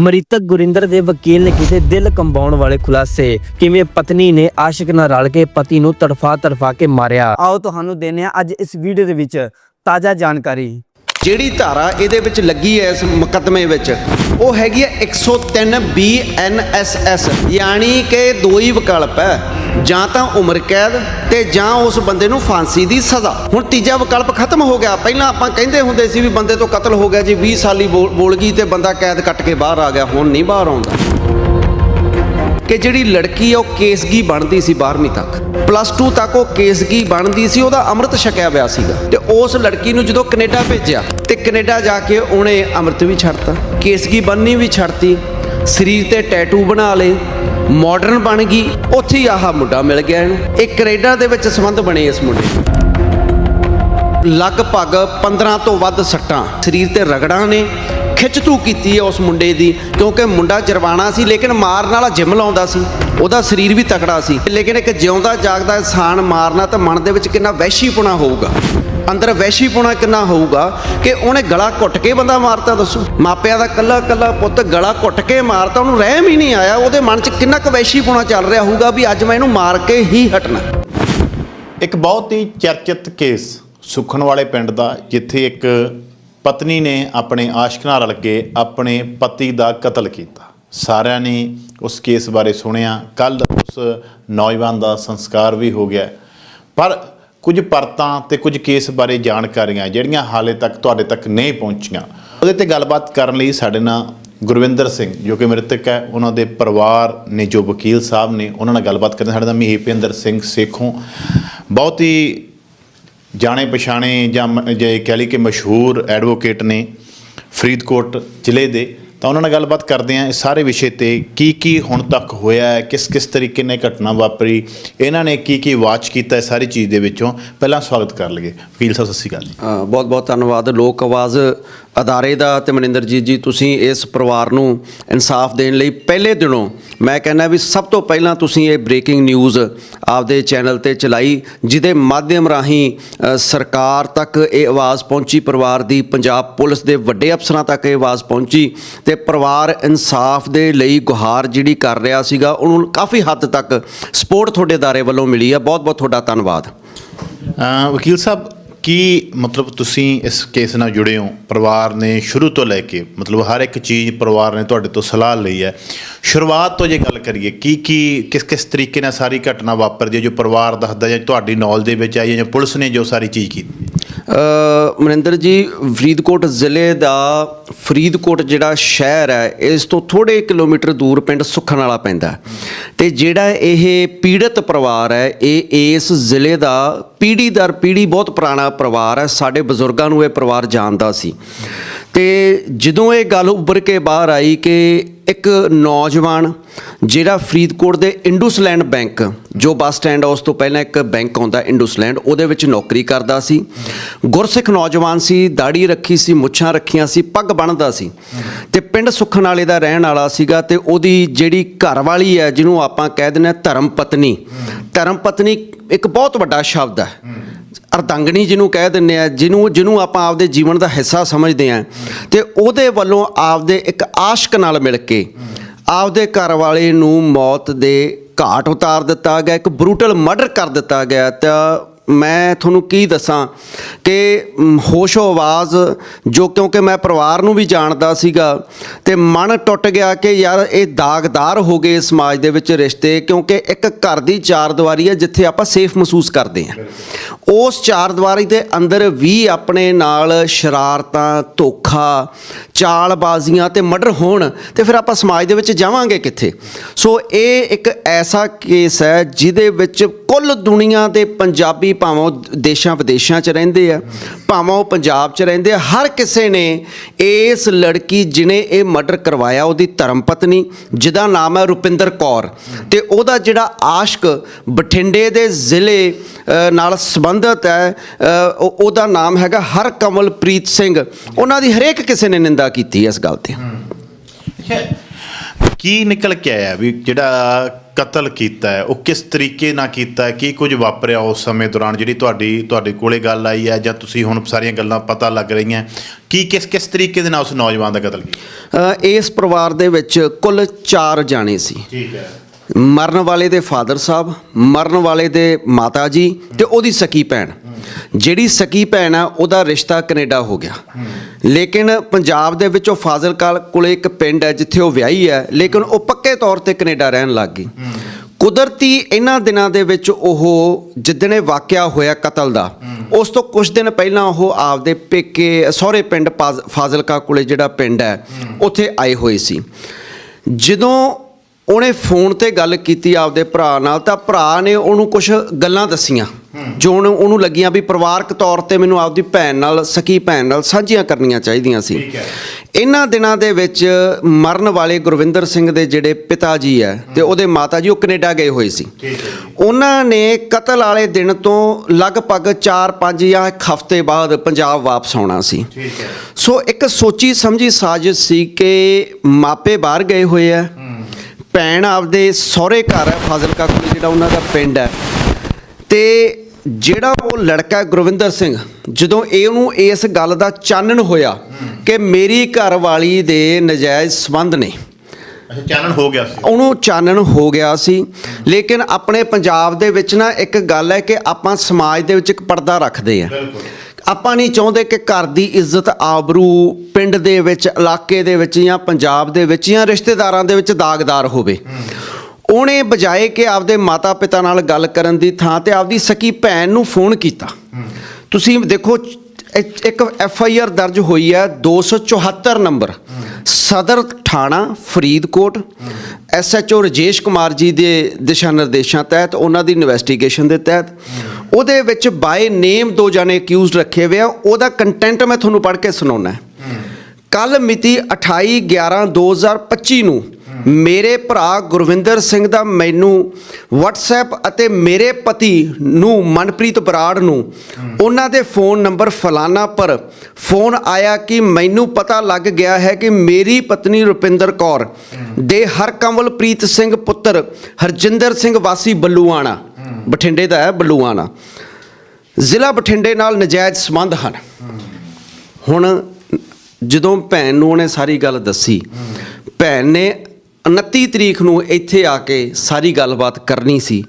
ਮ੍ਰਿਤਕ ਗੁਰਿੰਦਰ ਦੇ ਵਕੀਲ ਨੇ ਕੀਤੇ ਦਿਲ ਕੰਬਾਉਣ ਵਾਲੇ ਖੁਲਾਸੇ। ਕਿਵੇਂ ਪਤਨੀ ਨੇ ਆਸ਼ਿਕ ਨਾਲ ਰਲ ਕੇ ਪਤੀ ਨੂੰ ਤੜਫਾ ਤੜਫਾ ਕੇ ਮਾਰਿਆ? ਆਓ ਤੁਹਾਨੂੰ ਦੇਣੇ ਆ ਅੱਜ ਇਸ ਵੀਡੀਓ ਦੇ ਵਿੱਚ ਤਾਜ਼ਾ ਜਾਣਕਾਰੀ। ਜਿਹੜੀ ਧਾਰਾ ਇਹਦੇ ਵਿੱਚ ਲੱਗੀ ਹੈ ਇਸ ਮੁਕੱਦਮੇ ਵਿੱਚ, ਉਹ ਹੈਗੀ ਹੈ 103 ਬੀਐਨਐਸਐਸ ਯਾਨੀ ਕਿ ਦੋ ਹੀ ਵਿਕਲਪ ਹੈ। ਜਾਂ ਤਾਂ ਉਮਰ ਕੈਦ ਤੇ ਜਾਂ ਉਸ ਬੰਦੇ ਨੂੰ ਫਾਂਸੀ ਦੀ ਸਜ਼ਾ। ਹੁਣ ਤੀਜਾ ਵਿਕਲਪ ਖਤਮ ਹੋ ਗਿਆ। ਪਹਿਲਾਂ ਆਪਾਂ ਕਹਿੰਦੇ ਹੁੰਦੇ ਸੀ ਵੀ ਬੰਦੇ ਤੋਂ ਕਤਲ ਹੋ ਗਿਆ ਜੀ 20 ਸਾਲੀ ਬੋਲ ਬੋਲ ਗਈ ਤੇ ਬੰਦਾ ਕੈਦ ਕੱਟ ਕੇ ਬਾਹਰ ਆ ਗਿਆ, ਹੁਣ ਨਹੀਂ ਬਾਹਰ ਆਉਂਦਾ। ਕਿ ਜਿਹੜੀ ਲੜਕੀ ਆ, ਉਹ ਕੇਸਗੀ ਬਣਦੀ ਸੀ 12ਵੀਂ ਤੱਕ। ਪਲੱਸ 2 ਤੱਕ ਉਹ ਕੇਸਗੀ ਬਣਦੀ ਸੀ, ਉਹਦਾ ਅੰਮ੍ਰਿਤ ਛਕਿਆ ਹੋਇਆ ਸੀਗਾ। ਤੇ ਉਸ ਲੜਕੀ ਨੂੰ ਜਦੋਂ ਕੈਨੇਡਾ ਭੇਜਿਆ, ਤੇ ਕੈਨੇਡਾ ਜਾ ਕੇ ਉਹਨੇ ਅੰਮ੍ਰਿਤ ਵੀ ਛੱਡਤਾ, ਕੇਸਗੀ ਬੰਨੀ ਵੀ ਛੱਡਤੀ, ਸਰੀਰ ਤੇ ਟੈਟੂ ਬਣਾ ਲਏ ਮਾਡਰਨ ਬਣ ਗਈ, ਉੱਥੇ ਹੀ ਆਹ ਮੁੰਡਾ ਮਿਲ ਗਿਆ ਇਹਨੂੰ। ਇਹ ਕੈਨੇਡਾ ਦੇ ਵਿੱਚ ਸੰਬੰਧ ਬਣੇ ਇਸ ਮੁੰਡੇ ਦੇ। ਲਗਭਗ 15 ਤੋਂ ਵੱਧ ਸੱਟਾਂ ਸਰੀਰ ਤੇ ਰਗੜਾਂ ਨੇ ਖਿੱਚ ਖਿੱਚਤੂ ਕੀਤੀ ਹੈ ਉਸ ਮੁੰਡੇ ਦੀ, ਕਿਉਂਕਿ ਮੁੰਡਾ ਜਰਵਾਣਾ ਸੀ, ਲੇਕਿਨ ਮਾਰਨ ਵਾਲਾ ਜਿਮ ਲਾਉਂਦਾ ਸੀ, ਉਹਦਾ ਸਰੀਰ ਵੀ ਤਕੜਾ ਸੀ। ਲੇਕਿਨ ਇੱਕ ਜਿਉਂਦਾ ਜਾਗਦਾ ਇਨਸਾਨ ਮਾਰਨਾ ਤਾਂ ਮਨ ਦੇ ਵਿੱਚ ਕਿੰਨਾ ਵਹਿਸ਼ੀਪੁਣਾ ਹੋਊਗਾ। ਅੰਦਰ ਵਹਿਸ਼ੀਪੁਣਾ ਕਿੰਨਾ ਹੋਊਗਾ ਕਿ ਉਹਨੇ ਗਲਾ ਘੁੱਟ ਕੇ ਬੰਦਾ ਮਾਰਤਾ ਦੱਸੋ। ਮਾਪਿਆਂ ਦਾ ਕੱਲਾ ਕੱਲਾ ਪੁੱਤ ਗਲਾ ਘੁੱਟ ਕੇ ਮਾਰਤਾ, ਉਹਨੂੰ ਰਹਿਮ ਹੀ ਨਹੀਂ ਆਇਆ, ਉਹਦੇ ਮਨ 'ਚ ਕਿੰਨਾ ਕੁ ਵੈਸ਼ੀਪੁਣਾ ਚੱਲ ਰਿਹਾ ਹੋਊਗਾ ਵੀ ਅੱਜ ਮੈਂ ਇਹਨੂੰ ਮਾਰ ਕੇ ਹੀ ਹਟਣਾ। ਇੱਕ ਬਹੁਤ ਹੀ ਚਰਚਿਤ ਕੇਸ ਸੁਖਣ ਵਾਲੇ ਪਿੰਡ ਦਾ, ਜਿੱਥੇ ਇੱਕ ਪਤਨੀ ਨੇ ਆਪਣੇ ਆਸ਼ਕ ਨਾਲ ਰਲ ਕੇ ਆਪਣੇ ਪਤੀ ਦਾ ਕਤਲ ਕੀਤਾ। ਸਾਰਿਆਂ ਨੇ ਉਸ ਕੇਸ ਬਾਰੇ ਸੁਣਿਆ। ਕੱਲ ਉਸ ਨੌਜਵਾਨ ਦਾ ਸੰਸਕਾਰ ਵੀ ਹੋ ਗਿਆ। ਪਰ ਕੁਝ ਪਰਤਾਂ ਤੇ ਕੁਝ ਕੇਸ ਬਾਰੇ ਜਾਣਕਾਰੀਆਂ ਜਿਹੜੀਆਂ ਹਾਲੇ ਤੱਕ ਤੁਹਾਡੇ ਤੱਕ ਨਹੀਂ ਪਹੁੰਚੀਆਂ, ਉਹਦੇ ਤੇ ਗੱਲਬਾਤ ਕਰਨ ਲਈ ਸਾਡੇ ਨਾਲ ਗੁਰਵਿੰਦਰ ਸਿੰਘ, ਜੋ ਕਿ ਮ੍ਰਿਤਕ ਹੈ, ਉਹਨਾਂ ਦੇ ਪਰਿਵਾਰ ਨੇ ਜੋ ਵਕੀਲ ਸਾਹਿਬ ਨੇ ਉਹਨਾਂ ਨਾਲ ਗੱਲਬਾਤ ਕਰਦੇ ਸਾਡੇ ਨਾਲ ਮਹੀਪਿੰਦਰ ਸਿੰਘ ਸੇਖੋਂ। ਬਹੁਤ ਹੀ ਜਾਣੇ ਪਛਾਣੇ ਜਾਂ ਮ- ਜੇ ਕਹਿ ਲਈ ਕਿ ਮਸ਼ਹੂਰ ਐਡਵੋਕੇਟ ਨੇ ਫਰੀਦਕੋਟ ਜ਼ਿਲ੍ਹੇ ਦੇ, ਤਾਂ ਉਹਨਾਂ ਨਾਲ ਗੱਲਬਾਤ ਕਰਦੇ ਹਾਂ। ਇਸ ਸਾਰੇ ਵਿਸ਼ੇ ਤੇ ਕੀ ਕੀ ਹੁਣ ਤੱਕ ਹੋਇਆ ਹੈ, ਕਿਸ ਕਿਸ ਤਰੀਕੇ ਨਾਲ ਘਟਨਾ ਵਾਪਰੀ, ਇਹਨਾਂ ਨੇ ਕੀ ਕੀ ਵਾਚ ਕੀਤਾ ਇਸ ਸਾਰੀ ਚੀਜ਼ ਦੇ ਵਿੱਚੋਂ। ਪਹਿਲਾਂ ਸਵਾਗਤ ਕਰ ਲਈਏ। ਵਕੀਲ ਸਾਹਿਬ, ਸਤਿ ਸ਼੍ਰੀ ਅਕਾਲ ਜੀ। ਬਹੁਤ ਬਹੁਤ ਧੰਨਵਾਦ। ਲੋਕ ਆਵਾਜ਼ ਅਦਾਰੇ ਦਾ ਤੇ ਮਨਿੰਦਰਜੀਤ ਜੀ ਤੁਸੀਂ ਇਸ ਪਰਿਵਾਰ ਨੂੰ ਇਨਸਾਫ ਦੇਣ ਲਈ ਪਹਿਲੇ ਦਿਨੋਂ ਮੈਂ ਕਹਿੰਦਾ ਵੀ ਸਭ ਤੋਂ ਪਹਿਲਾਂ ਤੁਸੀਂ ਇਹ ਬ੍ਰੇਕਿੰਗ ਨਿਊਜ਼ ਆਪਦੇ ਚੈਨਲ ਤੇ ਚਲਾਈ, ਜਿਹਦੇ ਮਾਧਿਅਮ ਰਾਹੀਂ ਸਰਕਾਰ ਤੱਕ ਇਹ ਆਵਾਜ਼ ਪਹੁੰਚੀ, ਪਰਿਵਾਰ ਦੀ ਪੰਜਾਬ ਪੁਲਿਸ ਦੇ ਵੱਡੇ ਅਫਸਰਾਂ ਤੱਕ ਇਹ ਆਵਾਜ਼ ਪਹੁੰਚੀ ਤੇ ਪਰਿਵਾਰ ਇਨਸਾਫ ਦੇ ਲਈ ਗੁਹਾਰ ਜਿਹੜੀ ਕਰ ਰਿਹਾ ਸੀਗਾ, ਉਹਨੂੰ ਕਾਫੀ ਹੱਦ ਤੱਕ ਸਪੋਰਟ ਤੁਹਾਡੇ ਅਦਾਰੇ ਵੱਲੋਂ ਮਿਲੀ ਆ। ਬਹੁਤ ਬਹੁਤ ਤੁਹਾਡਾ ਧੰਨਵਾਦ। ਵਕੀਲ ਸਾਹਿਬ ਕੀ ਮਤਲਬ ਤੁਸੀਂ ਇਸ ਕੇਸ ਨਾਲ ਜੁੜੇ ਹੋ? ਪਰਿਵਾਰ ਨੇ ਸ਼ੁਰੂ ਤੋਂ ਲੈ ਕੇ, ਮਤਲਬ ਹਰ ਇੱਕ ਚੀਜ਼ ਪਰਿਵਾਰ ਨੇ ਤੁਹਾਡੇ ਤੋਂ ਸਲਾਹ ਲਈ ਹੈ। ਸ਼ੁਰੂਆਤ ਤੋਂ ਜੇ ਗੱਲ ਕਰੀਏ, ਕੀ ਕੀ ਕਿਸ ਕਿਸ ਤਰੀਕੇ ਨਾਲ ਸਾਰੀ ਘਟਨਾ ਵਾਪਰਦੀ ਹੈ ਜੋ ਪਰਿਵਾਰ ਦੱਸਦਾ ਜਾਂ ਤੁਹਾਡੀ ਨੌਲੇਜ ਦੇ ਵਿੱਚ ਆਈ ਹੈ ਜਾਂ ਪੁਲਿਸ ਨੇ ਜੋ ਸਾਰੀ ਚੀਜ਼ ਕੀਤੀ? ਮਨਿੰਦਰ ਜੀ, ਫਰੀਦਕੋਟ ਜ਼ਿਲ੍ਹੇ ਦਾ ਫਰੀਦਕੋਟ ਜਿਹੜਾ ਸ਼ਹਿਰ ਹੈ, ਇਸ ਤੋਂ ਥੋੜੇ ਕਿਲੋਮੀਟਰ ਦੂਰ ਪਿੰਡ ਸੁਖਣ ਵਾਲਾ ਪੈਂਦਾ ਹੈ। ਤੇ ਜਿਹੜਾ ਇਹ ਪੀੜਤ ਪਰਿਵਾਰ ਹੈ, ਇਹ ਇਸ ਜ਼ਿਲ੍ਹੇ ਦਾ ਪੀੜ੍ਹੀ ਦਰ ਪੀੜ੍ਹੀ ਬਹੁਤ ਪੁਰਾਣਾ ਪਰਿਵਾਰ ਹੈ, ਸਾਡੇ ਬਜ਼ੁਰਗਾਂ ਨੂੰ ਇਹ ਪਰਿਵਾਰ ਜਾਣਦਾ ਸੀ ਤੇ ਜਦੋਂ ਇਹ ਗੱਲ ਉੱਭਰ ਕੇ ਬਾਹਰ ਆਈ ਕਿ ਇੱਕ ਨੌਜਵਾਨ ਜਿਹੜਾ ਫਰੀਦਕੋਟ ਦੇ ਇੰਡਸਲੈਂਡ ਬੈਂਕ, ਜੋ ਬੱਸ ਸਟੈਂਡ ਆ, ਉਸ ਤੋਂ ਪਹਿਲਾਂ ਇੱਕ ਬੈਂਕ ਆਉਂਦਾ ਇੰਡਸਲੈਂਡ, ਉਹਦੇ ਵਿੱਚ ਨੌਕਰੀ ਕਰਦਾ ਸੀ। ਗੁਰਸਿੱਖ ਨੌਜਵਾਨ ਸੀ ਦਾੜੀ ਰੱਖੀ ਸੀ, ਮੁੱਛਾਂ ਰੱਖੀਆਂ ਸੀ, ਪੱਗ ਬੰਨ੍ਹਦਾ ਸੀ। ਤੇ ਪਿੰਡ ਸੁਖਣ ਵਾਲੇ ਦਾ ਰਹਿਣ ਵਾਲਾ ਸੀਗਾ ਤੇ ਉਹਦੀ ਜਿਹੜੀ ਘਰ ਵਾਲੀ ਹੈ, ਜਿਹਨੂੰ ਆਪਾਂ ਕਹਿ ਦਿੰਦੇ ਹਾਂ ਧਰਮ ਪਤਨੀ ਧਰਮ ਪਤਨੀ ਇੱਕ ਬਹੁਤ ਵੱਡਾ ਸ਼ਬਦ ਹੈ। ਅਰਧੰਗਣੀ ਜਿਹਨੂੰ ਕਹਿ ਦਿੰਦੇ ਆ ਜਿਹਨੂੰ ਜਿਹਨੂੰ ਆਪਾਂ ਆਪਦੇ ਜੀਵਨ ਦਾ ਹਿੱਸਾ ਸਮਝਦੇ ਆ ਤੇ ਉਹਦੇ ਵੱਲੋਂ ਆਪਦੇ ਇੱਕ ਆਸ਼ਕ ਨਾਲ ਮਿਲ ਕੇ ਆਪਦੇ ਘਰ ਵਾਲੇ ਨੂੰ ਮੌਤ ਦੇ ਘਾਟ ਉਤਾਰ ਦਿੱਤਾ ਗਿਆ, ਇੱਕ ਬਰੂਟਲ ਮਰਡਰ ਕਰ ਦਿੱਤਾ ਗਿਆ, ਤਾਂ ਮੈਂ ਤੁਹਾਨੂੰ ਕੀ ਦੱਸਾਂ ਕਿ ਮ, ਹੋਸ਼ੋ ਆਵਾਜ਼ ਜੋ ਕਿਉਂਕਿ ਮੈਂ ਪਰਿਵਾਰ ਨੂੰ ਵੀ ਜਾਣਦਾ ਸੀਗਾ ਤੇ ਮਨ ਟੁੱਟ ਗਿਆ ਕਿ ਯਾਰ ਇਹ ਦਾਗਦਾਰ ਹੋ ਗਏ ਸਮਾਜ ਦੇ ਵਿੱਚ ਰਿਸ਼ਤੇ ਕਿਉਂਕਿ ਇੱਕ ਘਰ ਦੀ ਚਾਰ ਦੀਵਾਰੀ ਹੈ ਜਿੱਥੇ ਆਪਾਂ ਸੇਫ ਮਹਿਸੂਸ ਕਰਦੇ ਹਾਂ। ਉਸ ਚਾਰ ਦੀਵਾਰੀ ਦੇ ਅੰਦਰ ਵੀ ਆਪਣੇ ਨਾਲ ਸ਼ਰਾਰਤਾਂ ਧੋਖਾ ਚਾਲਬਾਜ਼ੀਆਂ ਤੇ ਮਰਡਰ ਹੋਣ ਤੇ ਫਿਰ ਆਪਾਂ ਸਮਾਜ ਦੇ ਵਿੱਚ ਜਾਵਾਂਗੇ ਕਿੱਥੇ? ਸੋ ਇਹ ਇੱਕ ਐਸਾ ਕੇਸ ਹੈ ਜਿਹਦੇ ਵਿੱਚ ਕੁੱਲ ਦੁਨੀਆ ਦੇ ਪੰਜਾਬੀ ਭਾਵੇਂ ਉਹ ਦੇਸ਼ਾਂ ਵਿਦੇਸ਼ਾਂ 'ਚ ਰਹਿੰਦੇ ਆ, ਭਾਵੇਂ ਉਹ ਪੰਜਾਬ 'ਚ ਰਹਿੰਦੇ ਆ, ਹਰ ਕਿਸੇ ਨੇ ਇਸ ਲੜਕੀ ਜਿਨੇ ਇਹ ਮਰਡਰ ਕਰਵਾਇਆ, ਉਹਦੀ ਧਰਮ ਪਤਨੀ, ਜਿਹਦਾ ਨਾਮ ਹੈ ਰੁਪਿੰਦਰ ਕੌਰ ਤੇ ਉਹਦਾ ਜਿਹੜਾ ਆਸ਼ਕ ਬਠਿੰਡੇ ਦੇ ਜ਼ਿਲ੍ਹੇ ਨਾਲ ਸੰਬੰਧਿਤ ਹੈ ਉਹਦਾ ਨਾਮ ਹੈਗਾ ਹਰ ਕਮਲਪ੍ਰੀਤ ਸਿੰਘ। ਉਹਨਾਂ ਦੀ ਹਰੇਕ ਕਿਸੇ ਨੇ ਨਿੰਦਾ ਕੀਤੀ ਇਸ ਗੱਲ ਤੇ। ਕੀ ਨਿਕਲ ਕੇ ਆਇਆ ਵੀ ਜਿਹੜਾ ਕਤਲ ਕੀਤਾ ਹੈ ਉਹ ਕਿਸ ਤਰੀਕੇ ਨਾਲ ਕੀਤਾ ਹੈ ਕੀ ਕੁਝ ਵਾਪਰਿਆ ਉਸ ਸਮੇਂ ਦੌਰਾਨ ਜਿਹੜੀ ਤੁਹਾਡੀ ਤੁਹਾਡੇ ਕੋਲੇ ਗੱਲ ਆਈ ਹੈ ਜਾਂ ਤੁਸੀਂ ਹੁਣ ਸਾਰੀਆਂ ਗੱਲਾਂ ਪਤਾ ਲੱਗ ਰਹੀਆਂ ਕੀ ਕਿਸ ਕਿਸ ਤਰੀਕੇ ਦੇ ਨਾਲ ਉਸ ਨੌਜਵਾਨ ਦਾ ਕਤਲ ਕੀਤਾ? ਅ, ਇਸ ਪਰਿਵਾਰ ਦੇ ਵਿੱਚ ਕੁੱਲ 4 ਜਾਣੇ ਸੀ। ਠੀਕ ਹੈ। ਮਰਨ ਵਾਲੇ ਦੇ ਫਾਦਰ ਸਾਹਿਬ ਮਰਨ ਵਾਲੇ ਦੇ ਮਾਤਾ ਜੀ ਤੇ ਉਹਦੀ ਸਕੀ ਭੈਣ। ਜਿਹੜੀ ਸਕੀ ਭੈਣ ਆ, ਉਹਦਾ ਰਿਸ਼ਤਾ ਕੈਨੇਡਾ ਹੋ ਗਿਆ। ਲੇਕਿਨ ਪੰਜਾਬ ਦੇ ਵਿੱਚ ਉਹ ਫਾਜ਼ਿਲਕਾ ਕੋਲੇ ਇੱਕ ਪਿੰਡ ਹੈ, ਜਿੱਥੇ ਉਹ ਵਿਆਹੀ ਹੈ, ਲੇਕਿਨ ਉਹ ਪੱਕੇ ਤੌਰ ਤੇ ਕੈਨੇਡਾ ਰਹਿਣ ਲੱਗ ਗਈ। ਕੁਦਰਤੀ ਇਹਨਾਂ ਦਿਨਾਂ ਦੇ ਵਿੱਚ ਉਹ ਜਿੱਦਣੇ ਵਾਕਿਆ ਹੋਇਆ ਕਤਲ ਦਾ, ਉਸ ਤੋਂ ਕੁਝ ਦਿਨ ਪਹਿਲਾਂ ਉਹ ਆਪਦੇ ਪੇਕੇ, ਸਹੁਰੇ ਪਿੰਡ ਪਾਜ਼- ਫਾਜ਼ਿਲਕਾ ਕੋਲੇ ਜਿਹੜਾ ਪਿੰਡ ਹੈ, ਉੱਥੇ ਆਏ ਹੋਏ ਸੀ। ਜਦੋਂ ਉਹਨੇ ਫੋਨ ਤੇ ਗੱਲ ਕੀਤੀ ਆਪਦੇ ਭਰਾ ਨਾਲ ਤਾਂ ਭਰਾ ਨੇ ਉਹਨੂੰ ਕੁਝ ਗੱਲਾਂ ਦੱਸੀਆਂ ਜੋ ਉਹਨੂੰ ਉਹਨੂੰ ਲੱਗੀਆਂ ਵੀ ਪਰਿਵਾਰਕ ਤੌਰ ਤੇ ਮੈਨੂੰ ਆਪਦੀ ਭੈਣ ਨਾਲ ਸਕੀ ਭੈਣ ਨਾਲ ਸਾਂਝੀਆਂ ਕਰਨੀਆਂ ਚਾਹੀਦੀਆਂ ਸੀ। ਇਹਨਾਂ ਦਿਨਾਂ ਦੇ ਵਿੱਚ ਮਰਨ ਵਾਲੇ ਗੁਰਵਿੰਦਰ ਸਿੰਘ ਦੇ ਜਿਹੜੇ ਪਿਤਾ ਜੀ ਹੈ ਤੇ ਉਹਦੇ ਮਾਤਾ ਜੀ ਉਹ ਕੈਨੇਡਾ ਗਏ ਹੋਏ ਸੀ। ਉਹਨਾਂ ਨੇ ਕਤਲ ਵਾਲੇ ਦਿਨ ਤੋਂ ਲਗਭਗ 4-5 ਜਾਂ ਇੱਕ ਹਫ਼ਤੇ ਬਾਅਦ ਪੰਜਾਬ ਵਾਪਸ ਆਉਣਾ ਸੀ। ਸੋ ਇੱਕ ਸੋਚੀ ਸਮਝੀ ਸਾਜ਼ਿਸ਼ ਸੀ ਕਿ ਮਾਪੇ ਬਾਹਰ ਗਏ ਹੋਏ ਆ ਭੈਣ ਆਪਦੇ ਸਹੁਰੇ ਘਰ ਹੈ ਫਾਜ਼ਿਲਕਾ ਕੋਲ ਜਿਹੜਾ ਉਹਨਾਂ ਦਾ ਪਿੰਡ ਹੈ। ਤੇ ਜਿਹੜਾ ਉਹ ਲੜਕਾ ਗੁਰਵਿੰਦਰ ਸਿੰਘ ਜਦੋਂ ਇਹ ਉਹਨੂੰ ਇਸ ਗੱਲ ਦਾ ਚਾਨਣ ਹੋਇਆ ਕਿ ਮੇਰੀ ਘਰ ਵਾਲੀ ਦੇ ਨਜਾਇਜ਼ ਸੰਬੰਧ ਨੇ। ਅੱਛਾ ਚਾਨਣ ਹੋ ਗਿਆ ਸੀ। ਉਹਨੂੰ ਚਾਨਣ ਹੋ ਗਿਆ ਸੀ। ਲੇਕਿਨ ਆਪਣੇ ਪੰਜਾਬ ਦੇ ਵਿੱਚ ਨਾ ਇੱਕ ਗੱਲ ਹੈ ਕਿ ਆਪਾਂ ਸਮਾਜ ਦੇ ਵਿੱਚ ਇੱਕ ਪਰਦਾ ਰੱਖਦੇ ਆ ਬਿਲਕੁਲ। ਆਪਾਂ ਨਹੀਂ ਚਾਹੁੰਦੇ ਕਿ ਘਰ ਦੀ ਇੱਜ਼ਤ ਆਬਰੂ ਪਿੰਡ ਦੇ ਵਿੱਚ, ਇਲਾਕੇ ਦੇ ਵਿੱਚ ਜਾਂ ਪੰਜਾਬ ਦੇ ਵਿੱਚ ਜਾਂ ਰਿਸ਼ਤੇਦਾਰਾਂ ਦੇ ਵਿੱਚ ਦਾਗਦਾਰ ਹੋਵੇ। ਉਹਨੇ ਬਜਾਏ ਕਿ ਆਪਦੇ ਮਾਤਾ ਪਿਤਾ ਨਾਲ ਗੱਲ ਕਰਨ ਦੀ ਥਾਂ ਤੇ ਆਪਦੀ ਸਕੀ ਭੈਣ ਨੂੰ ਫੋਨ ਕੀਤਾ। ਤੁਸੀਂ ਦੇਖੋ, ਇੱਕ- ਇੱਕ ਐਫ ਆਈ ਆਰ ਦਰਜ ਹੋਈ ਹੈ 274 ਨੰਬਰ। ਸਦਰ ਥਾਣਾ, Faridkot. S H O Rajesh Kumar ji ਦੇ ਦਿਸ਼ਾ ਨਿਰਦੇਸ਼ਾਂ ਤਹਿਤ, ਉਹਨਾਂ ਦੀ ਇਨਵੈਸਟੀਗੇਸ਼ਨ ਦੇ ਤਹਿਤ। ਉਹਦੇ ਵਿੱਚ ਬਾਏ ਨੇਮ ਦੋ ਜਾਣੇ ਅਕਿਊਜ਼ਡ ਰੱਖੇ ਹੋਏ ਆ, ਉਹਦਾ ਕੰਟੈਂਟ ਮੈਂ ਤੁਹਾਨੂੰ ਪੜ੍ਹ ਕੇ ਸੁਣਾਉਣਾ ਹੈ। ਕੱਲ ਮਿਤੀ 28 11 2025 ਨੂੰ ਮੇਰੇ ਭਰਾ ਗੁਰਵਿੰਦਰ ਸਿੰਘ ਦਾ ਮੈਨੂੰ WhatsApp ਅਤੇ ਮੇਰੇ ਪਤੀ ਨੂੰ ਮਨਪ੍ਰੀਤ ਬਰਾੜ ਨੂੰ ਉਹਨਾਂ ਦੇ ਫੋਨ ਨੰਬਰ ਫਲਾਨਾ ਪਰ ਫੋਨ ਆਇਆ ਕਿ ਮੈਨੂੰ ਪਤਾ ਲੱਗ ਗਿਆ ਹੈ ਕਿ ਮੇਰੀ ਪਤਨੀ ਰੁਪਿੰਦਰ ਕੌਰ ਦੇ ਹਰਕਮਲਪ੍ਰੀਤ ਸਿੰਘ ਪੁੱਤਰ ਹਰਜਿੰਦਰ ਸਿੰਘ ਵਾਸੀ ਬੱਲੂਆਣਾ ਬਠਿੰਡੇ ਦਾ ਹੈ ਬਲੂਆਣਾ ਜ਼ਿਲ੍ਹਾ ਬਠਿੰਡੇ ਨਾਲ ਨਜਾਇਜ਼ ਸੰਬੰਧ ਹਨ। ਹੁਣ ਜਦੋਂ ਭੈਣ ਨੂੰ ਉਹਨੇ ਸਾਰੀ ਗੱਲ ਦੱਸੀ, ਭੈਣ ਨੇ 29 ਤਰੀਕ ਨੂੰ ਇੱਥੇ ਆ ਕੇ ਸਾਰੀ ਗੱਲਬਾਤ ਕਰਨੀ ਸੀ।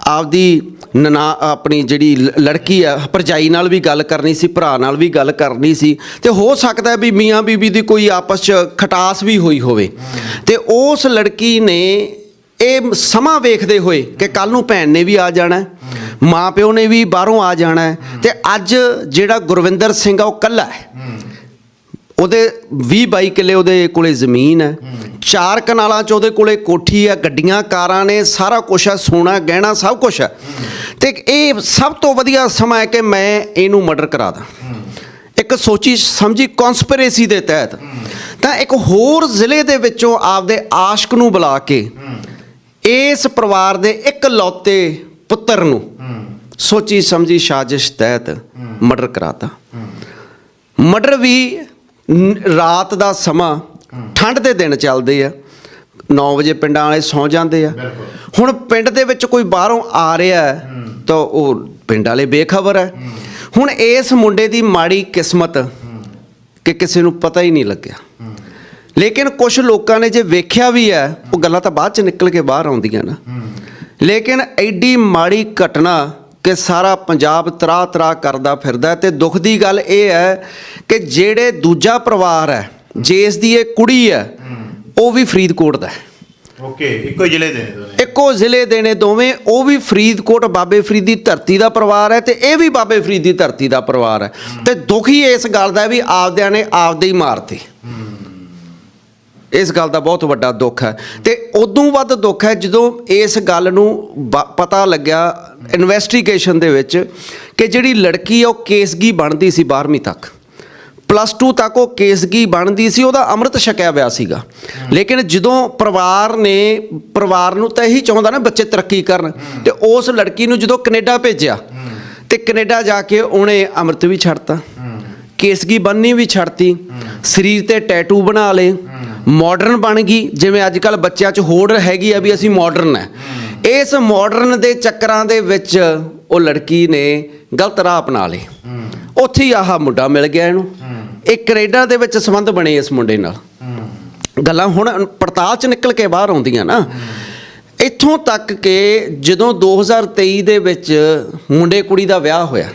ਆਪਦੀ ਨਨਾ, ਆਪਣੀ ਜਿਹੜੀ ਲ- ਲੜਕੀ ਆ, ਭਰਜਾਈ ਨਾਲ ਵੀ ਗੱਲ ਕਰਨੀ ਸੀ, ਭਰਾ ਨਾਲ ਵੀ ਗੱਲ ਕਰਨੀ ਸੀ। ਤੇ ਹੋ ਸਕਦਾ ਵੀ ਮੀਆਂ ਬੀਬੀ ਦੀ ਕੋਈ ਆਪਸ 'ਚ ਖਟਾਸ ਵੀ ਹੋਈ ਹੋਵੇ। ਤੇ ਉਸ ਲੜਕੀ ਨੇ ਇਹ ਸਮਾਂ ਵੇਖਦੇ ਹੋਏ ਕਿ ਕੱਲ ਨੂੰ ਭੈਣ ਨੇ ਵੀ ਆ ਜਾਣਾ ਮਾਂ ਪਿਓ ਨੇ ਵੀ ਬਾਹਰੋਂ ਆ ਜਾਣਾ ਹੈ ਤੇ ਅੱਜ ਜਿਹੜਾ ਗੁਰਵਿੰਦਰ ਸਿੰਘ ਆ, ਉਹ ਕੱਲਾ ਹੈ। ਉਹਦੇ 20 22 ਕਿੱਲੇ ਉਹਦੇ ਕੋਲੇ ਜ਼ਮੀਨ ਹੈ, ਚਾਰ ਕਨਾਲਾਂ ਚ ਉਹਦੇ ਕੋਲੇ ਕੋਠੀ ਹੈ, ਗੱਡੀਆਂ, ਕਾਰਾਂ ਨੇ, ਸਾਰਾ ਕੁਝ ਹੈ, ਸੋਨਾ, ਗਹਿਣਾ ਸਭ ਕੁਝ ਹੈ। ਤੇ ਇਹ ਸਭ ਤੋਂ ਵਧੀਆ ਸਮਾਂ ਹੈ ਕਿ ਮੈਂ ਇਹਨੂੰ ਮਰਡਰ ਕਰਾ ਦਾਂ। ਇੱਕ ਸੋਚੀ ਸਮਝੀ ਕਨਸਪੀਰੇਸੀ ਦੇ ਤਹਿਤ। ਤਾਂ ਇੱਕ ਹੋਰ ਜ਼ਿਲ੍ਹੇ ਦੇ ਵਿੱਚੋਂ ਆਪਦੇ ਆਸ਼ਕ ਨੂੰ ਬੁਲਾ ਕੇ ਇਸ ਪਰਿਵਾਰ ਦੇ ਇੱਕ ਲੌਤੇ ਪੁੱਤਰ ਨੂੰ ਸੋਚੀ ਸਮਝੀ ਸਾਜ਼ਿਸ਼ ਤਹਿਤ ਮਰਡਰ ਕਰਾਤਾ। ਮਰਡਰ ਵੀ ਰਾਤ ਦਾ ਸਮਾਂ ਠੰਡ ਦੇ ਦਿਨ ਚੱਲਦੇ ਆ। 9 ਵਜੇ ਪਿੰਡਾਂ ਵਾਲੇ ਸੌ ਜਾਂਦੇ ਆ। ਹੁਣ ਪਿੰਡ ਦੇ ਵਿੱਚ ਕੋਈ ਬਾਹਰੋਂ ਆ ਰਿਹਾ ਹੈ, ਤਾਂ ਉਹ ਪਿੰਡ ਵਾਲੇ ਬੇਖਬਰ ਹੈ। ਹੁਣ ਇਸ ਮੁੰਡੇ ਦੀ ਮਾੜੀ ਕਿਸਮਤ ਕਿ ਕਿਸੇ ਨੂੰ ਪਤਾ ਹੀ ਨਹੀਂ ਲੱਗਿਆ। ਲੇਕਿਨ ਕੁਝ ਲੋਕਾਂ ਨੇ ਜੇ ਵੇਖਿਆ ਵੀ ਹੈ ਉਹ ਗੱਲਾਂ ਤਾਂ ਬਾਅਦ ਚ ਨਿਕਲ ਕੇ ਬਾਹਰ ਆਉਂਦੀਆਂ ਨਾ। ਲੇਕਿਨ ਐਡੀ ਮਾੜੀ ਘਟਨਾ ਕਿ ਸਾਰਾ ਪੰਜਾਬ ਤਰਾ ਤਰਾ ਕਰਦਾ ਫਿਰਦਾ ਤੇ ਦੁੱਖ ਦੀ ਗੱਲ ਇਹ ਹੈ ਕਿ ਜਿਹੜੇ ਦੂਜਾ ਪਰਿਵਾਰ ਹੈ ਜਿਸ ਦੀ ਇਹ ਕੁੜੀ ਹੈ ਉਹ ਵੀ ਫਰੀਦਕੋਟ ਦਾ ਹੈ। ਓਕੇ ਇੱਕੋ ਜ਼ਿਲ੍ਹੇ ਦੇ ਨੇ ਇੱਕੋ ਜ਼ਿਲ੍ਹੇ ਦੇ ਨੇ ਦੋਵੇਂ ਉਹ ਵੀ ਫਰੀਦਕੋਟ ਬਾਬੇ ਫਰੀਦ ਦੀ ਧਰਤੀ ਦਾ ਪਰਿਵਾਰ ਹੈ ਤੇ ਇਹ ਵੀ ਬਾਬੇ ਫਰੀਦ ਦੀ ਧਰਤੀ ਦਾ ਪਰਿਵਾਰ ਹੈ। ਤੇ ਦੁਖੀ ਇਸ ਗੱਲ ਦਾ ਵੀ ਆਪਦਿਆਂ ਨੇ ਆਪਦੇ ਹੀ ਮਾਰਤੇ। ਇਸ ਗੱਲ ਦਾ ਬਹੁਤ ਵੱਡਾ ਦੁੱਖ ਹੈ। ਤੇ ਉਦੋਂ ਵੱਧ ਦੁੱਖ ਹੈ ਜਦੋਂ ਇਸ ਗੱਲ ਨੂੰ ਬ- ਪਤਾ ਲੱਗਿਆ ਇਨਵੈਸਟੀਗੇਸ਼ਨ ਦੇ ਵਿੱਚ ਕਿ ਜਿਹੜੀ ਲੜਕੀ ਆ ਉਹ ਕੇਸਗੀ ਬਣਦੀ ਸੀ 12ਵੀਂ ਤੱਕ। ਪਲੱਸ 2 ਤੱਕ ਉਹ ਕੇਸਗੀ ਬਣਦੀ ਸੀ, ਉਹਦਾ ਅੰਮ੍ਰਿਤ ਛਕਿਆ ਹੋਇਆ ਸੀਗਾ। ਲੇਕਿਨ ਜਦੋਂ ਪਰਿਵਾਰ ਨੇ, ਪਰਿਵਾਰ ਨੂੰ ਤਾਂ ਇਹੀ ਚਾਹੁੰਦਾ ਨਾ ਬੱਚੇ ਤਰੱਕੀ ਕਰਨ। ਤੇ ਉਸ ਲੜਕੀ ਨੂੰ ਜਦੋਂ ਕੈਨੇਡਾ ਭੇਜਿਆ, ਤੇ ਕੈਨੇਡਾ ਜਾ ਕੇ ਉਹਨੇ ਅੰਮ੍ਰਿਤ ਵੀ ਛੱਡਤਾ। ਕੇਸਗੀ ਬੰਨੀ ਵੀ ਛੱਡਤੀ। ਸਰੀਰ ਤੇ ਟੈਟੂ ਬਣਾ ਲਏ। ਮਾਡਰਨ ਬਣ ਗਈ, ਜਿਵੇਂ ਅੱਜ ਕੱਲ ਬੱਚਿਆਂ 'ਚ ਹੋੜ ਹੈਗੀ ਆ ਵੀ ਅਸੀਂ ਮਾਡਰਨ ਹੈ ਇਸ ਮਾਡਰਨ ਦੇ ਚੱਕਰਾਂ ਦੇ ਵਿੱਚ ਉਹ ਲੜਕੀ ਨੇ ਗਲਤ ਰਾਹ ਅਪਣਾ ਲਈ ਉੱਥੇ ਹੀ ਆਹ ਮੁੰਡਾ ਮਿਲ ਗਿਆ ਇਹਨੂੰ। ਇਹ ਕੈਨੇਡਾ ਦੇ ਵਿੱਚ ਸੰਬੰਧ ਬਣੇ ਇਸ ਮੁੰਡੇ ਨਾਲ। ਗੱਲਾਂ ਹੁਣ ਪੜਤਾਲ ਚ ਨਿਕਲ ਕੇ ਬਾਹਰ ਆਉਂਦੀਆਂ ਨਾ। ਇੱਥੋਂ ਤੱਕ ਕਿ ਜਦੋਂ 2023 ਦੇ ਵਿੱਚ ਮੁੰਡੇ ਕੁੜੀ ਦਾ ਵਿਆਹ ਹੋਇਆ,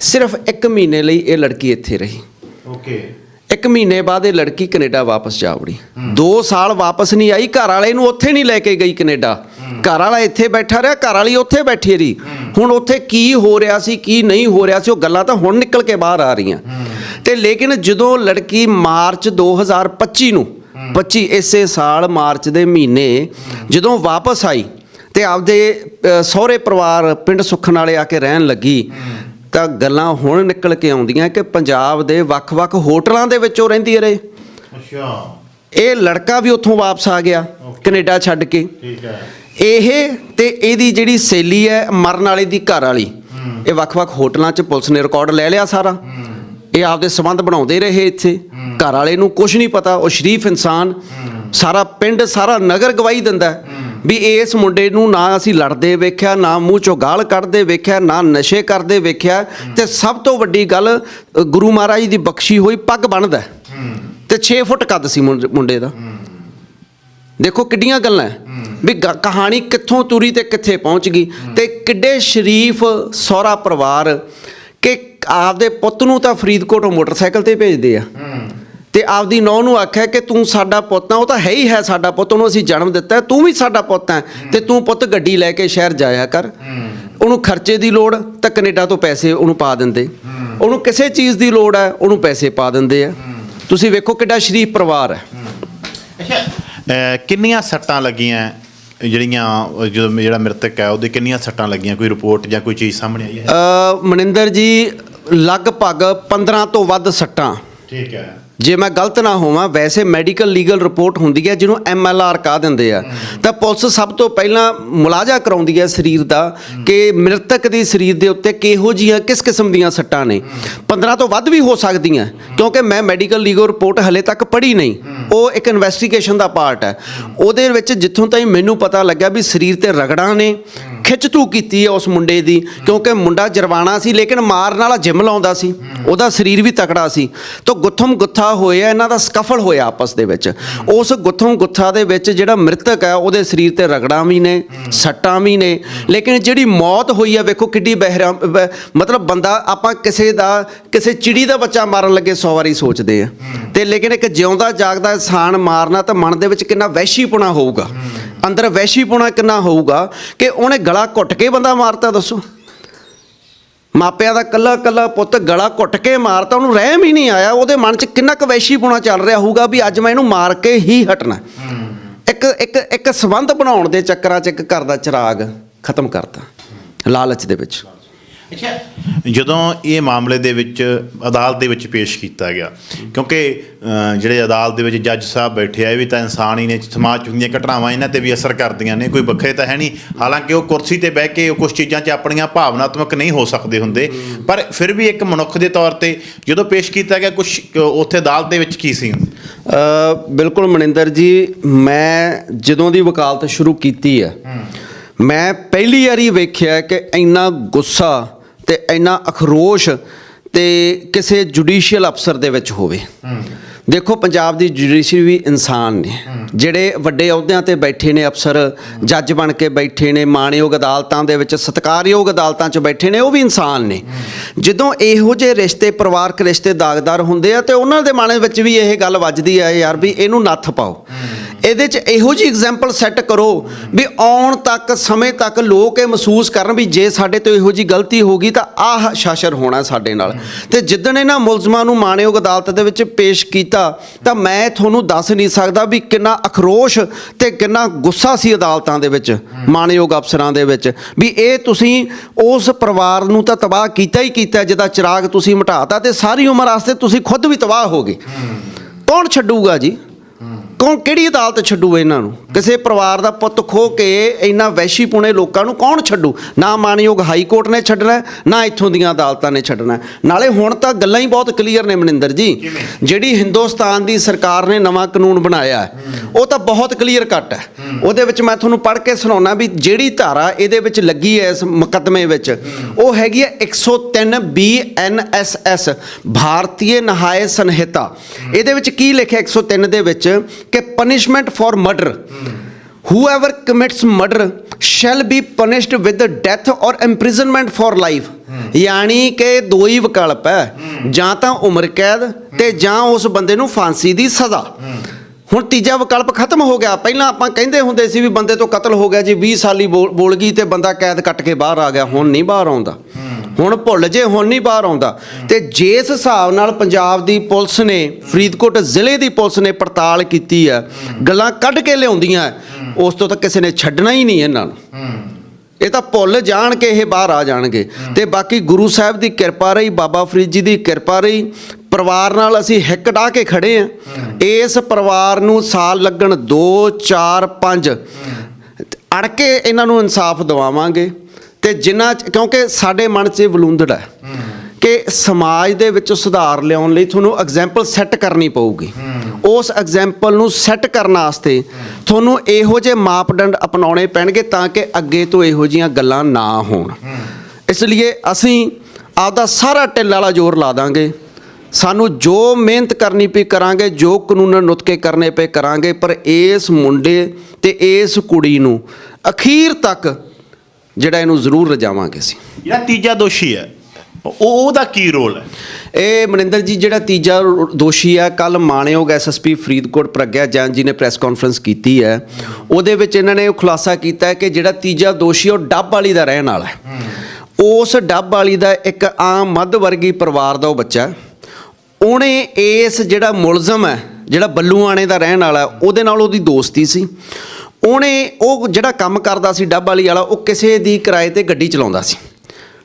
ਸਿਰਫ 1 ਮਹੀਨੇ ਲਈ ਇਹ ਲੜਕੀ ਇੱਥੇ ਰਹੀ। ਓਕੇ ਇੱਕ ਮਹੀਨੇ ਬਾਅਦ ਇਹ ਲੜਕੀ ਕੈਨੇਡਾ ਵਾਪਸ ਜਾ ਵੜੀ। 2 ਸਾਲ ਵਾਪਸ ਨਹੀਂ ਆਈ, ਘਰ ਵਾਲੇ ਨੂੰ ਉੱਥੇ ਨਹੀਂ ਲੈ ਕੇ ਗਈ ਕੈਨੇਡਾ। ਘਰ ਵਾਲਾ ਇੱਥੇ ਬੈਠਾ ਰਿਹਾ, ਘਰ ਵਾਲੀ ਉੱਥੇ ਬੈਠੀ ਰਹੀ। ਹੁਣ ਉੱਥੇ ਕੀ ਹੋ ਰਿਹਾ ਸੀ, ਕੀ ਨਹੀਂ ਹੋ ਰਿਹਾ ਸੀ, ਉਹ ਗੱਲਾਂ ਤਾਂ ਹੁਣ ਨਿਕਲ ਕੇ ਬਾਹਰ ਆ ਰਹੀਆਂ। ਤੇ ਲੇਕਿਨ ਜਦੋਂ ਲੜਕੀ ਮਾਰਚ 2025 ਨੂੰ 25 ਇਸੇ ਸਾਲ ਮਾਰਚ ਦੇ ਮਹੀਨੇ ਜਦੋਂ ਵਾਪਸ ਆਈ ਤੇ ਆਪਦੇ ਸਹੁਰੇ ਪਰਿਵਾਰ ਪਿੰਡ ਸੁਖਣ ਵਾਲੇ ਆ ਕੇ ਰਹਿਣ ਲੱਗੀ ਤਾਂ ਗੱਲਾਂ ਹੁਣ ਨਿਕਲ ਕੇ ਆਉਂਦੀਆਂ ਕਿ ਪੰਜਾਬ ਦੇ ਵੱਖ-ਵੱਖ ਹੋਟਲਾਂ ਦੇ ਵਿੱਚ ਉਹ ਰਹਿੰਦੀ ਰਹੇ ਅੱਛਾ। ਇਹ ਲੜਕਾ ਵੀ ਉੱਥੋਂ ਵਾਪਸ ਆ ਗਿਆ ਕੈਨੇਡਾ ਛੱਡ ਕੇ। ਠੀਕ ਹੈ। ਇਹ ਤੇ ਇਹਦੀ ਜਿਹੜੀ ਸੇਲੀ ਹੈ ਮਰਨ ਵਾਲੇ ਦੀ ਘਰ ਵਾਲੀ ਇਹ ਵੱਖ-ਵੱਖ ਹੋਟਲਾਂ 'ਚ ਪੁਲਿਸ ਨੇ ਰਿਕਾਰਡ ਲੈ ਲਿਆ ਸਾਰਾ। ਇਹ ਆਪਦੇ ਸਬੰਧ ਬਣਾਉਂਦੇ ਰਹੇ ਇੱਥੇ। ਘਰ ਵਾਲੇ ਨੂੰ ਕੁਝ ਨਹੀਂ ਪਤਾ ਉਹ ਸ਼ਰੀਫ ਇਨਸਾਨ। ਸਾਰਾ ਪਿੰਡ ਸਾਰਾ ਨਗਰ ਗਵਾਹੀ ਦਿੰਦਾ। ਵੀ ਇਸ ਮੁੰਡੇ ਨੂੰ ਨਾ ਅਸੀਂ ਲੜਦੇ ਵੇਖਿਆ, ਨਾ ਮੂੰਹ ਚੋਂ ਗਾਲ ਕੱਢਦੇ ਵੇਖਿਆ, ਨਾ ਨਸ਼ੇ ਕਰਦੇ ਵੇਖਿਆ। ਤੇ ਸਭ ਤੋਂ ਵੱਡੀ ਗੱਲ ਗੁਰੂ ਮਹਾਰਾਜ ਦੀ ਬਖਸ਼ੀ ਹੋਈ ਪੱਗ ਬੰਨਦਾ ਹੈ। ਤੇ 6 ਫੁੱਟ ਕੱਦ ਸੀ ਮੁੰਡੇ ਦਾ। ਦੇਖੋ ਕਿੱਡੀਆਂ ਗੱਲਾਂ ਵੀ ਗ- ਕਹਾਣੀ ਕਿੱਥੋਂ ਤੁਰੀ ਤੇ ਕਿੱਥੇ ਪਹੁੰਚ ਗਈ। ਤੇ ਕਿੱਡੇ ਸ਼ਰੀਫ ਸਹੁਰਾ ਪਰਿਵਾਰ ਕਿ ਆਪਦੇ ਪੁੱਤ ਨੂੰ ਤਾਂ ਫਰੀਦਕੋਟ ਮੋਟਰਸਾਈਕਲ ਤੇ ਭੇਜਦੇ ਆ। ਤੇ ਆਪਦੀ ਨੌਂ ਨੂੰ ਆਖਿਆ ਕਿ ਤੂੰ ਸਾਡਾ ਪੁੱਤ ਆ ਉਹ ਤਾਂ ਹੈ ਹੀ ਹੈ ਸਾਡਾ ਪੁੱਤ ਉਹਨੂੰ ਅਸੀਂ ਜਨਮ ਦਿੱਤਾ ਤੂੰ ਵੀ ਸਾਡਾ ਪੁੱਤ ਹੈ ਤੇ ਤੂੰ ਪੁੱਤ ਗੱਡੀ ਲੈ ਕੇ ਸ਼ਹਿਰ ਜਾਇਆ ਕਰ। ਉਹਨੂੰ ਖਰਚੇ ਦੀ ਲੋੜ ਤਾਂ ਕੈਨੇਡਾ ਤੋਂ ਪੈਸੇ ਉਹਨੂੰ ਪਾ ਦਿੰਦੇ। ਉਹਨੂੰ ਕਿਸੇ ਚੀਜ਼ ਦੀ ਲੋੜ ਹੈ ਉਹਨੂੰ ਪੈਸੇ ਪਾ ਦਿੰਦੇ ਆ। ਤੁਸੀਂ ਵੇਖੋ ਕਿੱਡਾ ਸ਼ਰੀਫ ਪਰਿਵਾਰ ਹੈ। ਅੱਛਾ ਕਿੰਨੀਆਂ ਸੱਟਾਂ ਲੱਗੀਆਂ ਜਿਹੜੀਆਂ ਜਦੋਂ ਜਿਹੜਾ ਮ੍ਰਿਤਕ ਹੈ ਉਹਦੇ ਕਿੰਨੀਆਂ ਸੱਟਾਂ ਲੱਗੀਆਂ? ਕੋਈ ਰਿਪੋਰਟ ਜਾਂ ਕੋਈ ਚੀਜ਼ ਸਾਹਮਣੇ ਆਈ ਹੈ? ਮਨਿੰਦਰ ਜੀ ਲਗਭਗ 15 ਤੋਂ ਵੱਧ ਸੱਟਾਂ। ਠੀਕ ਹੈ। ਜੇ ਮੈਂ ਗਲਤ ਨਾ ਹੋਵਾਂ, ਵੈਸੇ ਮੈਡੀਕਲ ਲੀਗਲ ਰਿਪੋਰਟ ਹੁੰਦੀ ਹੈ ਜਿਹਨੂੰ ਐਮਐਲਆਰ ਕਹਾ ਦਿੰਦੇ ਆ। ਤਾਂ ਪੁਲਿਸ ਸਭ ਤੋਂ ਪਹਿਲਾਂ ਮੁਲਾਜ਼ਾ ਕਰਾਉਂਦੀ ਹੈ ਸਰੀਰ ਦਾ ਕਿ ਮ੍ਰਿਤਕ ਦੇ ਸਰੀਰ ਦੇ ਉੱਤੇ ਕਿਹੋ ਜੀਆਂ ਕਿਸ ਕਿਸਮ ਦੀਆਂ ਸੱਟਾਂ ਨੇ। 15 ਤੋਂ ਵੱਧ ਵੀ ਹੋ ਸਕਦੀਆਂ, ਕਿਉਂਕਿ ਮੈਂ ਮੈਡੀਕਲ ਲੀਗਲ ਰਿਪੋਰਟ ਹਲੇ ਤੱਕ ਪੜ੍ਹੀ ਨਹੀਂ। ਉਹ ਇੱਕ ਇਨਵੈਸਟੀਗੇਸ਼ਨ ਦਾ ਪਾਰਟ ਹੈ। ਉਹਦੇ ਵਿੱਚ ਜਿੱਥੋਂ ਤਾਈਂ ਮੈਨੂੰ ਪਤਾ ਲੱਗਿਆ ਵੀ ਸਰੀਰ ਤੇ ਰਗੜਾਂ ਨੇ ਖਿੱਚਤੂ ਕੀਤੀ ਹੈ ਉਸ ਮੁੰਡੇ ਦੀ, ਕਿਉਂਕਿ ਮੁੰਡਾ ਜਰਵਾਣਾ ਸੀ, ਲੇਕਿਨ ਮਾਰਨ ਵਾਲਾ ਜਿਮ ਲਾਉਂਦਾ ਸੀ, ਉਹਦਾ ਸਰੀਰ ਵੀ ਤਕੜਾ ਸੀ। ਤਾਂ ਗੁੱਥਮ ਗੁੱਥਾ ਹੋਇਆ, ਇਹਨਾਂ ਦਾ ਸਕਫਲ ਹੋਇਆ ਆਪਸ ਦੇ ਵਿੱਚ। ਉਸ ਗੁੱਥਮ ਗੁੱਥਾ ਦੇ ਵਿੱਚ ਜਿਹੜਾ ਮ੍ਰਿਤਕ ਹੈ, ਉਹਦੇ ਸਰੀਰ ਤੇ ਰਗੜਾਂ ਵੀ ਨੇ, ਸੱਟਾਂ ਵੀ ਨੇ। ਲੇਕਿਨ ਜਿਹੜੀ ਮੌਤ ਹੋਈ ਹੈ ਵੇਖੋ ਕਿੱਡੀ ਬਹਿਰਾ ਮਤਲਬ ਬੰਦਾ, ਆਪਾਂ ਕਿਸੇ ਦਾ, ਕਿਸੇ ਚਿੜੀ ਦਾ ਬੱਚਾ ਮਾਰਨ ਲੱਗੇ 100 ਵਾਰੀ ਸੋਚਦੇ ਆ। ਤੇ ਲੇਕਿਨ ਇੱਕ ਜਿਉਂਦਾ ਜਾਗਦਾ ਇਨਸਾਨ ਮਾਰਨਾ ਤਾਂ ਮਨ ਦੇ ਵਿੱਚ ਕਿੰਨਾ ਵਹਿਸ਼ੀਪੁਣਾ ਹੋਊਗਾ। ਅੰਦਰ ਵੈਸ਼ੀਪੁਣਾ ਕਿੰਨਾ ਹੋਊਗਾ ਕਿ ਉਹਨੇ ਗਲਾ ਘੁੱਟ ਕੇ ਬੰਦਾ ਮਾਰਤਾ ਦੱਸੋ? ਮਾਪਿਆਂ ਦਾ ਕੱਲਾ ਕੱਲਾ ਪੁੱਤ ਗਲਾ ਘੁੱਟ ਕੇ ਮਾਰਤਾ, ਉਹਨੂੰ ਰਹਿਮ ਹੀ ਨਹੀਂ ਆਇਆ। ਉਹਦੇ ਮਨ 'ਚ ਕਿੰਨਾ ਕੁ ਵੈਸ਼ੀਪੁਣਾ ਚੱਲ ਰਿਹਾ ਹੋਊਗਾ ਵੀ ਅੱਜ ਮੈਂ ਇਹਨੂੰ ਮਾਰ ਕੇ ਹੀ ਹਟਣਾ। ਇੱਕ ਇੱਕ ਇੱਕ ਸਬੰਧ ਬਣਾਉਣ ਦੇ ਚੱਕਰਾਂ 'ਚ ਇੱਕ ਘਰ ਦਾ ਚਿਰਾਗ ਖਤਮ ਕਰਤਾ, ਲਾਲਚ ਦੇ ਵਿੱਚ। ਅੱਛਾ ਜਦੋਂ ਇਹ ਮਾਮਲੇ ਦੇ ਵਿੱਚ ਅਦਾਲਤ ਦੇ ਵਿੱਚ ਪੇਸ਼ ਕੀਤਾ ਗਿਆ ਕਿਉਂਕਿ ਜਿਹੜੇ ਅਦਾਲਤ ਦੇ ਵਿੱਚ ਜੱਜ ਸਾਹਿਬ ਬੈਠੇ ਆ ਇਹ ਵੀ ਤਾਂ ਇਨਸਾਨ ਹੀ ਨੇ ਸਮਾਜ 'ਚ ਹੁੰਦੀਆਂ ਘਟਨਾਵਾਂ ਇਹਨਾਂ ਤੇ ਵੀ ਅਸਰ ਕਰਦੀਆਂ ਨੇ ਕੋਈ ਵੱਖਰੇ ਤਾਂ ਹੈ ਨਹੀਂ। ਹਾਲਾਂਕਿ ਉਹ ਕੁਰਸੀ ਤੇ ਬਹਿ ਕੇ ਕੁਝ ਚੀਜ਼ਾਂ 'ਚ ਆਪਣੀਆਂ ਭਾਵਨਾਤਮਕ ਨਹੀਂ ਹੋ ਸਕਦੇ ਹੁੰਦੇ ਪਰ ਫਿਰ ਵੀ ਇੱਕ ਮਨੁੱਖ ਦੇ ਤੌਰ ਤੇ ਜਦੋਂ ਪੇਸ਼ ਕੀਤਾ ਗਿਆ ਕੁਝ ਉੱਥੇ ਅਦਾਲਤ ਦੇ ਵਿੱਚ ਕੀ ਸੀ? ਅ, ਬਿਲਕੁਲ ਮਨਿੰਦਰ ਜੀ ਮੈਂ ਜਦੋਂ ਦੀ ਵਕਾਲਤ ਸ਼ੁਰੂ ਕੀਤੀ ਹੈ। ਮੈਂ ਪਹਿਲੀ ਵਾਰੀ ਵੇਖਿਆ ਕਿ ਇੰਨਾ ਗੁੱਸਾ ਤੇ ਇੰਨਾ ਅਖਰੋਸ਼ ਤੇ ਕਿਸੇ ਜੁਡੀਸ਼ੀਅਲ ਅਫਸਰ ਦੇ ਵਿੱਚ ਹੋਵੇ। ਦੇਖੋ ਪੰਜਾਬ ਦੀ ਜੁਡੀਸ਼ਰੀ ਵੀ ਇਨਸਾਨ ਨੇ। ਜਿਹੜੇ ਵੱਡੇ ਅਹੁਦਿਆਂ ਤੇ ਬੈਠੇ ਨੇ ਅਫਸਰ ਜੱਜ ਬਣ ਕੇ ਬੈਠੇ ਨੇ ਮਾਣਯੋਗ ਅਦਾਲਤਾਂ ਦੇ ਵਿੱਚ ਸਤਿਕਾਰਯੋਗ ਅਦਾਲਤਾਂ 'ਚ ਬੈਠੇ ਨੇ ਉਹ ਵੀ ਇਨਸਾਨ ਨੇ। ਜਦੋਂ ਇਹੋ ਜਿਹੇ ਰਿਸ਼ਤੇ ਪਰਿਵਾਰਕ ਰਿਸ਼ਤੇ ਦਾਗਦਾਰ ਹੁੰਦੇ ਆ ਤੇ ਉਹਨਾਂ ਦੇ ਮਨ ਵਿੱਚ ਵੀ ਇਹ ਗੱਲ ਵੱਜਦੀ ਆ ਯਾਰ ਵੀ ਇਹਨੂੰ ਨੱਥ ਪਾਓ। ਇਹਦੇ 'ਚ ਇਹੋ ਜਿਹੀ ਐਗਜ਼ਾਮਪਲ ਸੈੱਟ ਕਰੋ ਵੀ ਆਉਣ ਤੱਕ ਸਮੇਂ ਤੱਕ ਲੋਕ ਇਹ ਮਹਿਸੂਸ ਕਰਨ ਵੀ ਜੇ ਸਾਡੇ ਤੋਂ ਇਹੋ ਜਿਹੀ ਗਲਤੀ ਹੋ ਗਈ ਤਾਂ ਆਹ ਸ਼ਾਸਰ ਹੋਣਾ ਸਾਡੇ ਨਾਲ। ਤੇ ਜਿੱਦਣ ਇਹਨਾਂ ਮੁਲਜ਼ਮਾਂ ਨੂੰ ਮਾਣਯੋਗ ਅਦਾਲਤ ਦੇ ਵਿੱਚ ਪੇਸ਼ ਕੀਤਾ ਤਾਂ ਮੈਂ ਤੁਹਾਨੂੰ ਦੱਸ ਨਹੀਂ ਸਕਦਾ ਵੀ ਕਿੰਨਾ ਅਖਰੋਸ਼ ਤੇ ਕਿੰਨਾ ਗੁੱਸਾ ਸੀ ਅਦਾਲਤਾਂ ਦੇ ਵਿੱਚ ਮਾਣਯੋਗ ਅਫਸਰਾਂ ਦੇ ਵਿੱਚ ਵੀ ਇਹ ਤੁਸੀਂ ਉਸ ਪਰਿਵਾਰ ਨੂੰ ਤਾਂ ਤਬਾਹ ਕੀਤਾ ਹੀ ਕੀਤਾ ਜਿਹਦਾ ਚਿਰਾਗ ਤੁਸੀਂ ਮਿਟਾਤਾ ਤੇ ਸਾਰੀ ਉਮਰ ਵਾਸਤੇ ਤੁਸੀਂ ਖੁਦ ਵੀ ਤਬਾਹ ਹੋ ਗਏ। ਕੌਣ ਛੱਡੂਗਾ ਜੀ? ਕੌਣ ਕਿਹੜੀ ਅਦਾਲਤ ਛੱਡੂ ਇਹਨਾਂ ਨੂੰ? ਕਿਸੇ ਪਰਿਵਾਰ ਦਾ ਪੁੱਤ ਖੋ ਕੇ ਇੰਨਾ ਵੈਸ਼ੀਪੁਣੇ ਲੋਕਾਂ ਨੂੰ ਕੌਣ ਛੱਡੂ? ਨਾ ਮਾਨਯੋਗ ਹਾਈ ਕੋਰਟ ਨੇ ਛੱਡਣਾ ਨਾ ਇੱਥੋਂ ਦੀਆਂ ਅਦਾਲਤਾਂ ਨੇ ਛੱਡਣਾ। ਨਾਲੇ ਹੁਣ ਤਾਂ ਗੱਲਾਂ ਹੀ ਬਹੁਤ ਕਲੀਅਰ ਨੇ ਮਨਿੰਦਰ ਜੀ। ਜਿਹੜੀ ਹਿੰਦੁਸਤਾਨ ਦੀ ਸਰਕਾਰ ਨੇ ਨਵਾਂ ਕਾਨੂੰਨ ਬਣਾਇਆ ਉਹ ਤਾਂ ਬਹੁਤ ਕਲੀਅਰ ਕੱਟ ਹੈ। ਉਹਦੇ ਵਿੱਚ ਮੈਂ ਤੁਹਾਨੂੰ ਪੜ੍ਹ ਕੇ ਸੁਣਾਉਣਾ ਵੀ ਜਿਹੜੀ ਧਾਰਾ ਇਹਦੇ ਵਿੱਚ ਲੱਗੀ ਹੈ ਇਸ ਮੁਕੱਦਮੇ ਵਿੱਚ ਉਹ ਹੈਗੀ ਹੈ 103 ਬੀਐਨਐਸਐਸ ਭਾਰਤੀय ਨਿਆਇ ਸੰਹਿਤਾ ਇਹਦੇ ਵਿੱਚ ਕੀ ਲਿਖਿਆ 103 ਦੇ ਵਿੱਚ ਕਿ punishment for murder whoever commits murder shall be punished with death or imprisonment for life. ਯਾਨੀ ਕਿ ਦੋ ਹੀ ਵਿਕਲਪ ਹੈ ਜਾਂ ਤਾਂ ਉਮਰ ਕੈਦ ਤੇ ਜਾਂ ਉਸ ਬੰਦੇ ਨੂੰ ਫਾਂਸੀ ਦੀ ਸਜ਼ਾ ਹੁਣ ਤੀਜਾ ਵਿਕਲਪ ਖਤਮ ਹੋ ਗਿਆ ਪਹਿਲਾਂ ਆਪਾਂ ਕਹਿੰਦੇ ਹੁੰਦੇ ਸੀ ਵੀ ਬੰਦੇ ਤੋਂ ਕਤਲ ਹੋ ਗਿਆ ਜੀ 20 ਸਾਲੀ ਬੋਲ ਬੋਲ ਗਈ ਤੇ ਬੰਦਾ ਕੈਦ ਕੱਟ ਕੇ ਬਾਹਰ ਆ ਗਿਆ ਹੁਣ ਨਹੀਂ ਬਾਹਰ ਆਉਂਦਾ ਹੁਣ ਭੁੱਲ ਜੇ, ਹੁਣ ਨਹੀਂ ਬਾਹਰ ਆਉਂਦਾ। ਤੇ ਜਿਸ ਹਿਸਾਬ ਨਾਲ ਪੰਜਾਬ ਦੀ ਪੁਲਿਸ ਨੇ, ਫਰੀਦਕੋਟ ਜ਼ਿਲ੍ਹੇ ਦੀ ਪੁਲਿਸ ਨੇ ਪੜਤਾਲ ਕੀਤੀ ਹੈ, ਗੱਲਾਂ ਕੱਢ ਕੇ ਲਿਆਉਂਦੀਆਂ ਉਸ ਤੋਂ ਤਾਂ ਕਿਸੇ ਨੇ ਛੱਡਣਾ ਹੀ ਨਹੀਂ ਇਹਨਾਂ ਨੂੰ। ਇਹ ਤਾਂ ਭੁੱਲ ਜਾਣ ਕੇ ਇਹ ਬਾਹਰ ਆ ਜਾਣਗੇ। ਤੇ ਬਾਕੀ ਗੁਰੂ ਸਾਹਿਬ ਦੀ ਕਿਰਪਾ ਰਹੀ, ਬਾਬਾ ਫਰੀਦ ਜੀ ਦੀ ਕਿਰਪਾ ਰਹੀ, ਪਰਿਵਾਰ ਨਾਲ ਅਸੀਂ ਹਿੱਕ ਢਾ ਕੇ ਖੜੇ ਆ ਇਸ ਪਰਿਵਾਰ ਨੂੰ ਸਾਲ ਲੱਗਣ 2 4 5 ਅੜ ਕੇ ਇਹਨਾਂ ਨੂੰ ਇਨਸਾਫ ਦਿਵਾਵਾਂਗੇ। ਤੇ ਜਿੰਨਾ ਚ- ਕਿਉਂਕਿ ਸਾਡੇ ਮਨ 'ਚ ਇਹ ਵਲੂੰਦੜ ਹੈ ਕਿ ਸਮਾਜ ਦੇ ਵਿੱਚ ਸੁਧਾਰ ਲਿਆਉਣ ਲਈ ਤੁਹਾਨੂੰ ਐਗਜ਼ਾਮਪਲ ਸੈੱਟ ਕਰਨੀ ਪਊਗੀ। ਉਸ ਐਗਜ਼ਾਮਪਲ ਨੂੰ ਸੈੱਟ ਕਰਨ ਵਾਸਤੇ ਤੁਹਾਨੂੰ ਇਹੋ ਜਿਹੇ ਮਾਪਦੰਡ ਅਪਣਾਉਣੇ ਪੈਣਗੇ ਤਾਂ ਕਿ ਅੱਗੇ ਤੋਂ ਇਹੋ ਜੀਆਂ ਗੱਲਾਂ ਨਾ ਹੋਣ। ਇਸ ਲਈ ਅਸੀਂ ਆਪਦਾ ਸਾਰਾ ਢਿੱਲ ਵਾਲਾ ਜ਼ੋਰ ਲਾ ਦਾਂਗੇ। ਸਾਨੂੰ ਜੋ ਮਿਹਨਤ ਕਰਨੀ ਪਈ ਕਰਾਂਗੇ, ਜੋ ਕਾਨੂੰਨ ਨੁਤਕੇ ਕਰਨੇ ਪਏ ਕਰਾਂਗੇ, ਪਰ ਇਸ ਮੁੰਡੇ ਤੇ ਇਸ ਕੁੜੀ ਨੂੰ ਅਖੀਰ ਤੱਕ ਜਿਹੜਾ ਇਹਨੂੰ ਜ਼ਰੂਰ ਰਜਾਵਾਂਗੇ ਅਸੀਂ। ਜਿਹੜਾ ਤੀਜਾ ਦੋਸ਼ੀ ਹੈ ਉਹ ਉਹਦਾ ਕੀ ਰੋਲ ਹੈ? ਇਹ ਮਨਿੰਦਰ ਜੀ ਜਿਹੜਾ ਤੀਜਾ ਦੋਸ਼ੀ ਹੈ ਕੱਲ ਮਾਣਯੋਗ ਐਸਐਸਪੀ ਫਰੀਦਕੋਟ ਪ੍ਰਗਿਆ ਜੈਨ ਜੀ ਨੇ ਪ੍ਰੈਸ ਕਾਨਫਰੰਸ ਕੀਤੀ ਹੈ। ਉਹਦੇ ਵਿੱਚ ਇਹਨਾਂ ਨੇ ਉਹ ਖੁਲਾਸਾ ਕੀਤਾ ਹੈ ਕਿ ਜਿਹੜਾ ਤੀਜਾ ਦੋਸ਼ੀ ਉਹ ਡੱਬ ਵਾਲੀ ਦਾ ਰਹਿਣ ਵਾਲਾ ਹੈ। ਉਸ ਡੱਬ ਵਾਲੀ ਦਾ ਇੱਕ ਆਮ ਮੱਧ ਵਰਗੀ ਪਰਿਵਾਰ ਦਾ ਉਹ ਬੱਚਾ। ਉਹਨੇ ਇਸ ਜਿਹੜਾ ਮੁਲਜ਼ਮ ਹੈ ਜਿਹੜਾ ਬੱਲੂਆਣੇ ਦਾ ਰਹਿਣ ਵਾਲਾ ਉਹਦੇ ਨਾਲ ਉਹਦੀ ਦੋਸਤੀ ਸੀ। ਉਹਨੇ ਉਹ ਜਿਹੜਾ ਕੰਮ ਕਰਦਾ ਸੀ, ਡੱਬ ਵਾਲੀ ਵਾਲਾ, ਉਹ ਕਿਸੇ ਦੀ ਕਿਰਾਏ ਤੇ ਗੱਡੀ ਚਲਾਉਂਦਾ ਸੀ।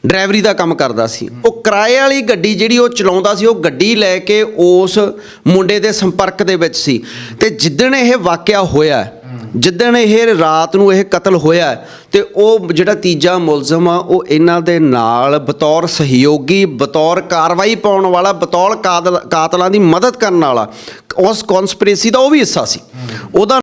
ਡਰਾਈਵਰੀ ਦਾ ਕੰਮ ਕਰਦਾ ਸੀ। ਉਹ ਕਿਰਾਏ ਵਾਲੀ ਗੱਡੀ ਜਿਹੜੀ ਉਹ ਚਲਾਉਂਦਾ ਸੀ, ਉਹ ਗੱਡੀ ਲੈ ਕੇ ਉਸ ਮੁੰਡੇ ਦੇ ਸੰਪਰਕ ਦੇ ਵਿੱਚ ਸੀ। ਤੇ ਜਿੱਦਣ ਇਹ ਵਾਕਿਆ ਹੋਇਆ, ਜਿੱਦਣ ਇਹ ਰਾਤ ਨੂੰ ਇਹ ਕਤਲ ਹੋਇਆ, ਤੇ ਉਹ ਜਿਹੜਾ ਤੀਜਾ ਮੁਲਜ਼ਮ ਆ, ਉਹ ਇਹਨਾਂ ਦੇ ਨਾਲ ਬਤੌਰ ਸਹਿਯੋਗੀ, ਬਤੌਰ ਕਾਰਵਾਈ ਪਾਉਣ ਵਾਲਾ, ਬਤੌਰ ਕਾਤਲ- ਕਾਤਲਾਂ ਦੀ ਮਦਦ ਕਰਨ ਵਾਲਾ, ਉਸ ਕਨਸਪੀਰੇਸੀ ਦਾ ਉਹ ਵੀ ਹਿੱਸਾ ਸੀ। ਉਹਦਾ